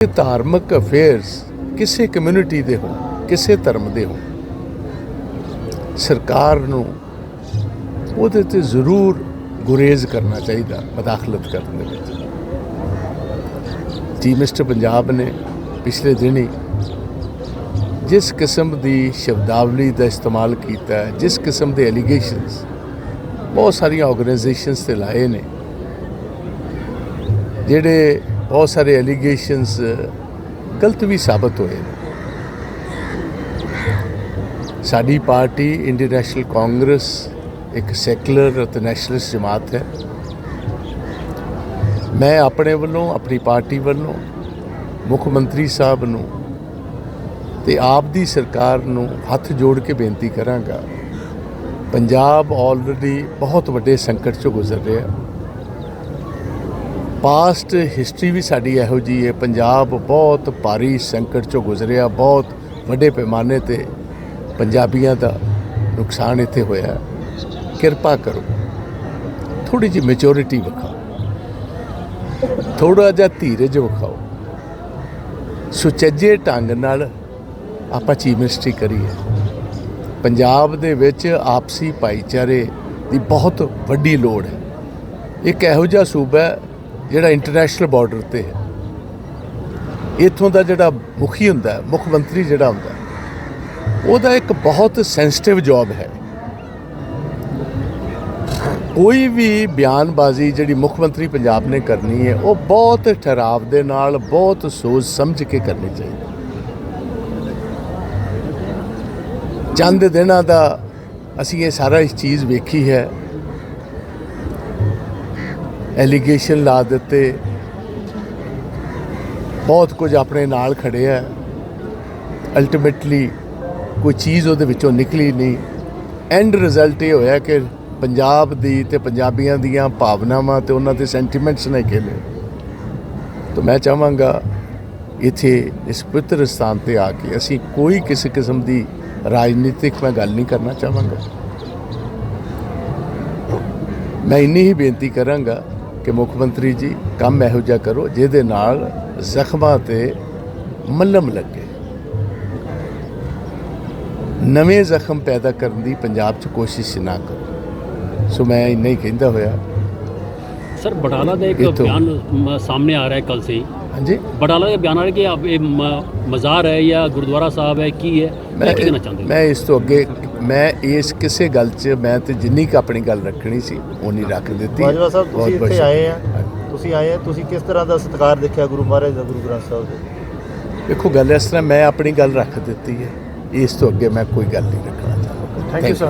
ਧਾਰਮਿਕ ਅਫੇਅਰਸ ਕਿਸੇ ਕਮਿਊਨਿਟੀ ਦੇ ਹੋਣ, ਕਿਸੇ ਧਰਮ ਦੇ ਹੋ ਸਰਕਾਰ ਨੂੰ ਉਹਦੇ ਤੇ ਜ਼ਰੂਰ ਗੁਰੇਜ਼ ਕਰਨਾ ਚਾਹੀਦਾ ਮਦਾਖਲਤ ਕਰਨ ਦੇ ਵਿੱਚ। ਜੀ ਮਿਸਟਰ ਪੰਜਾਬ ਨੇ ਪਿਛਲੇ ਦਿਨੀ ਜਿਸ ਕਿਸਮ ਦੀ ਸ਼ਬਦਾਵਲੀ ਦਾ ਇਸਤੇਮਾਲ ਕੀਤਾ ਜਿਸ ਕਿਸਮ ਦੇ ਐਲੀਗੇਸ਼ਨਸ ਬਹੁਤ ਸਾਰੀਆਂ ਆਰਗੇਨਾਈਜੇਸ਼ਨਸ ਤੇ ਲਾਏ ਨੇ, ਜਿਹੜੇ ਬਹੁਤ ਸਾਰੇ ਐਲੀਗੇਸ਼ਨਸ ਗਲਤ ਵੀ ਸਾਬਤ ਹੋਏ ਨੇ। ਸਾਡੀ ਪਾਰਟੀ ਇੰਡੀਅਨ ਨੈਸ਼ਨਲ ਕਾਂਗਰਸ ਇੱਕ ਸੈਕੂਲਰ ਅਤੇ ਨੈਸ਼ਨਲਿਸਟ ਜਮਾਤ ਹੈ। ਮੈਂ ਆਪਣੇ ਵੱਲੋਂ, ਆਪਣੀ ਪਾਰਟੀ ਵੱਲੋਂ, ਮੁੱਖ ਮੰਤਰੀ ਸਾਹਿਬ ਨੂੰ ਤੇ ਆਪ ਦੀ ਸਰਕਾਰ ਨੂੰ ਹੱਥ ਜੋੜ ਕੇ ਬੇਨਤੀ ਕਰਾਂਗਾ। ਪੰਜਾਬ ਆਲਰੇਡੀ ਬਹੁਤ ਵੱਡੇ ਸੰਕਟ ਚੋਂ ਗੁਜ਼ਰ ਰਿਹਾ। ਪਾਸਟ ਹਿਸਟਰੀ ਵੀ ਸਾਡੀ ਇਹੋ ਜੀ ਹੈ। ਪੰਜਾਬ ਬਹੁਤ ਭਾਰੀ ਸੰਕਟ ਚੋਂ ਗੁਜ਼ਰਿਆ, ਬਹੁਤ ਵੱਡੇ ਪੈਮਾਨੇ ਤੇ ਪੰਜਾਬੀਆਂ ਦਾ ਨੁਕਸਾਨ ਇੱਥੇ ਹੋਇਆ ਕਿਰਪਾ ਕਰੋ ਥੋੜੀ ਜਿਹੀ ਮੈਚੋਰਿਟੀ ਵਿਖਾਓ ਥੋੜਾ ਜਿਹਾ ਧੀਰਜ ਵਿਖਾਓ। ਸੁਚੱਜੇ ਢੰਗ ਨਾਲ ਆਪਾਂ ਚੀਫ ਮਿਨਿਸਟਰੀ ਕਰੀਏ। ਪੰਜਾਬ ਦੇ ਵਿੱਚ ਆਪਸੀ ਭਾਈਚਾਰੇ ਦੀ ਬਹੁਤ ਵੱਡੀ ਲੋੜ ਹੈ। ਇੱਕ ਇਹੋ ਜਿਹਾ ਸੂਬਾ ਹੈ ਜਿਹੜਾ ਇੰਟਰਨੈਸ਼ਨਲ ਬਾਰਡਰ ਤੇ ਹੈ। ਇੱਥੋਂ ਦਾ ਜਿਹੜਾ ਮੁਖੀ ਹੁੰਦਾ ਮੁੱਖ ਮੰਤਰੀ ਜਿਹੜਾ ਹੁੰਦਾ ਉਹਦਾ ਇੱਕ ਬਹੁਤ ਸੈਂਸਿਟਿਵ ਜੌਬ ਹੈ। ਕੋਈ ਵੀ ਬਿਆਨਬਾਜ਼ੀ ਜਿਹੜੀ ਮੁੱਖ ਮੰਤਰੀ ਪੰਜਾਬ ਨੇ ਕਰਨੀ ਹੈ, ਉਹ ਬਹੁਤ ਠਹਿਰਾਵ ਦੇ ਨਾਲ, ਬਹੁਤ ਸੋਚ ਸਮਝ ਕੇ ਕਰਨੀ ਚਾਹੀਦੀ ਚੰਦ ਦਿਨਾਂ ਦਾ ਅਸੀਂ ਇਹ ਸਾਰਾ ਇਸ ਚੀਜ਼ ਵੇਖੀ ਹੈ ਐਲੀਗੇਸ਼ਨ ਲਾ ਦਿੱਤੇ। ਬਹੁਤ ਕੁਝ ਆਪਣੇ ਨਾਲ ਖੜੇ ਹੈ ਅਲਟੀਮੇਟਲੀ ਕੋਈ ਚੀਜ਼ ਉਹਦੇ ਵਿੱਚੋਂ ਨਿਕਲੀ ਨਹੀਂ। ਐਂਡ ਰਿਜ਼ਲਟ ਇਹ ਹੋਇਆ ਕਿ ਪੰਜਾਬ ਦੀ ਤੇ ਪੰਜਾਬੀਆਂ ਦੀਆਂ ਭਾਵਨਾਵਾਂ ਤੇ ਉਹਨਾਂ ਦੇ ਸੈਂਟੀਮੈਂਟਸ ਨੇ ਖੇਲੇ। ਤਾਂ ਮੈਂ ਚਾਹਾਂਗਾ ਇੱਥੇ ਇਸ ਪਵਿੱਤਰ ਸਥਾਨ ਤੇ ਆ ਕੇ ਅਸੀਂ ਕੋਈ ਕਿਸੇ ਕਿਸਮ ਦੀ ਰਾਜਨੀਤਿਕ ਮੈਂ ਗੱਲ ਨਹੀਂ ਕਰਨਾ ਚਾਹਾਂਗਾ। ਮੈਂ ਇੰਨੀ ਹੀ ਬੇਨਤੀ ਕਰਾਂਗਾ ਕਿ ਮੁੱਖ ਮੰਤਰੀ ਜੀ, ਕੰਮ ਇਹੋ ਜਿਹਾ ਕਰੋ ਜਿਹਦੇ ਨਾਲ ਜ਼ਖਮਾਂ ਤੇ ਮੱਲਮ ਲੱਗੇ। ਨਵੇਂ ਜ਼ਖਮ ਪੈਦਾ ਕਰਨ ਦੀ ਪੰਜਾਬ 'ਚ ਕੋਸ਼ਿਸ਼ ਨਾ ਕਰੋ। ਸੋ ਮੈਂ ਇੰਨਾ ਹੀ ਕਹਿੰਦਾ ਹੋਇਆ। ਸਰ ਬਟਾਲਾ ਦਾ ਇੱਕ ਬਿਆਨ ਸਾਹਮਣੇ ਆ ਰਿਹਾ ਹੈ ਕੱਲ ਸੇ ਹਾਂਜੀ। ਬਟਾਲਾ ਦਾ ਬਿਆਨ ਆ ਰਿਹਾ ਕਿ ਇਹ ਮਜ਼ਾਰ ਹੈ ਜਾਂ ਗੁਰਦੁਆਰਾ ਸਾਹਿਬ ਹੈ ਕੀ ਹੈ? ਮੈਂ ਕੀ ਕਹਿਣਾ ਚਾਹੁੰਦੇ ਮੈਂ ਇਸ ਤੋਂ ਅੱਗੇ ਮੈਂ ਇਸ ਕਿਸੇ ਗੱਲ 'ਚ ਮੈਂ ਤੇ ਜਿੰਨੀ ਕ ਆਪਣੀ ਗੱਲ ਰੱਖਣੀ ਸੀ ਉਨੀ ਰੱਖ ਦਿੱਤੀ। ਬਾਜਵਾ ਸਾਹਿਬ ਤੁਸੀਂ ਇੱਥੇ ਆਏ ਆ। ਤੁਸੀਂ ਆਏ ਆ ਤੁਸੀਂ ਕਿਸ ਤਰ੍ਹਾਂ ਦਾ ਸਤਿਕਾਰ ਦੇਖਿਆ ਗੁਰੂ ਮਹਾਰਾਜ ਦਾ ਗੁਰੂ ਗ੍ਰੰਥ ਸਾਹਿਬ ਦੇ? ਦੇਖੋ ਗੱਲ ਇਸ ਤਰ੍ਹਾਂ ਮੈਂ ਆਪਣੀ ਗੱਲ ਰੱਖ ਦਿੱਤੀ ਹੈ। ਇਸ ਤੋਂ ਅੱਗੇ ਮੈਂ ਕੋਈ ਗੱਲ ਨਹੀਂ ਰੱਖਣਾ ਚਾਹੁੰਦਾ। Thank you